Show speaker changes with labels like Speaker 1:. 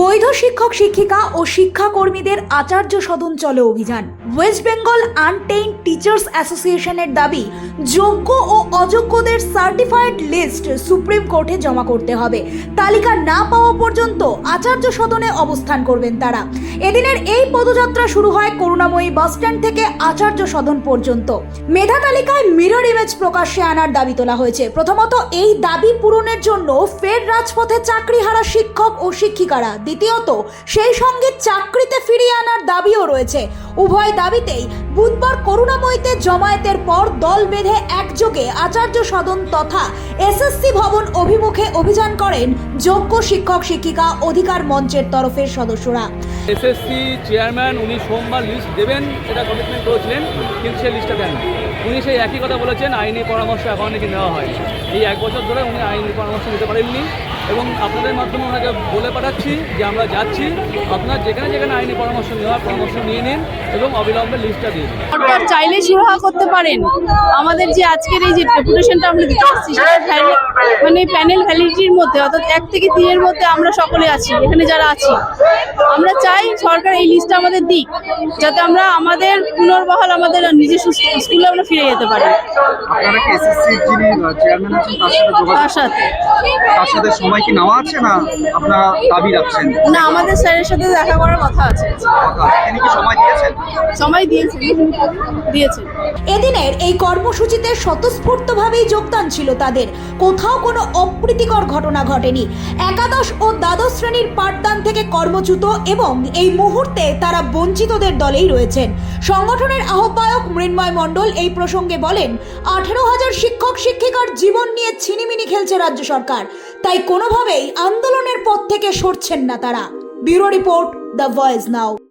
Speaker 1: বৈধ শিক্ষক, শিক্ষিকা ও শিক্ষাকর্মীদের আচার্য সদন চলে অভিযান। ওয়েস্ট বেঙ্গল আনটেইন টিচার্স অ্যাসোসিয়েশনের দাবি, যোগ্য ও অযোগ্যদের সার্টিফাইড লিস্ট সুপ্রিম কোর্টে জমা করতে হবে। তালিকা না পাওয়া পর্যন্ত আচার্য সদনে অবস্থান করবেন তারা। এদিনের এই পদযাত্রা শুরু হয় করুণাময়ী বাসস্ট্যান্ড থেকে আচার্য সদন পর্যন্ত। মেধা তালিকায় মিরর ইমেজ প্রকাশ্যে আনার দাবি তোলা হয়েছে। প্রথমত, এই দাবি পূরণের জন্য ফের রাজপথে চাকরি হারা শিক্ষক ও শিক্ষিকারা। দ্বিতীয়ত, সেই সঙ্গে চাকরিতে ফিরিয়ে আনার দাবিও রয়েছে। উভয় দাবিতেই বুধবার করুণাময়ীতে জমায়েতের পর দল বেঁধে একযোগে আচার্য সদন তথা এসএসসি ভবন অভিমুখে অভিযান করেন যোগ্য শিক্ষক, শিক্ষিকা, অধিকার মঞ্চের তরফের সদস্যরা।
Speaker 2: এসএসসি চেয়ারম্যান উনি সোমবার লিস্ট দেবেন এটা কমিটমেন্ট করেছিলেন, কিন্তু সেই লিস্টটা দেন উনি সেই একই কথা বলেছেন, আইনি পরামর্শ এখন নাকি নেওয়া হয় এই এক বছর ধরে উনি আইনি পরামর্শ নিতে পারেননি। এবং আপনাদের মাধ্যমে ওনাকে বলে পাঠাচ্ছি যে আমরা যাচ্ছি। আপনার যেখানে যেখানে আইনি পরামর্শ নেওয়ার পরামর্শ নিয়ে নিন এবং অবিলম্বে লিস্টটা দিন।
Speaker 3: সরকার চাইলে সুরাহা করতে পারেন। আমাদের যে আজকের এই যে ডেপুটেশনটা আমরা দিতে আসছি সেটা মানে প্যানেল ভ্যালিডিটির মধ্যে অর্থাৎ এক থেকে তিনের মধ্যে আমরা সকলে আছি এখানে যারা আছি। আমরা চাই সরকার এই লিস্টটা আমাদের দিক যাতে আমরা আমাদের পুনর্বহাল আমাদের নিজস্ব স্কুলে আমরা ফিরে যেতে পারি।
Speaker 4: আপনারা কি এসএসসি যিনি চেয়ারম্যান আছেন তার সাথে যোগাযোগ
Speaker 3: তার সাথে।
Speaker 4: তার সময় কি নেওয়া আছে না আপনারা দাবি রাখছেন?
Speaker 3: না আমাদের স্যারের সাথে দেখা করার কথা আছে।
Speaker 4: তিনি কি সময় দিয়েছেন?
Speaker 3: সময় দিয়েছে দিয়েছে
Speaker 1: এদিনের এই কর্মসূচিতে স্বতঃস্ফূর্তভাবেই যোগদান ছিল তাদের। কোথাও কোনো অপ্রীতিকর ঘটনা ঘটেনি। একাদশ ও দ্বাদশ শ্রেণির পাঠদান থেকে কর্মচ্যুত এবং এই মুহূর্তে তারা বঞ্চিতদের দলেই রয়েছেন। সংগঠনের আহ্বায়ক মৃন্ময় মণ্ডল এই প্রসঙ্গে বলেন আঠেরো হাজার শিক্ষক শিক্ষিকার জীবন নিয়ে ছিনিমিনি খেলছে রাজ্য সরকার। তাই কোনোভাবেই আন্দোলনের পথ থেকে সরছেন না তারা। Bureau report the voice now.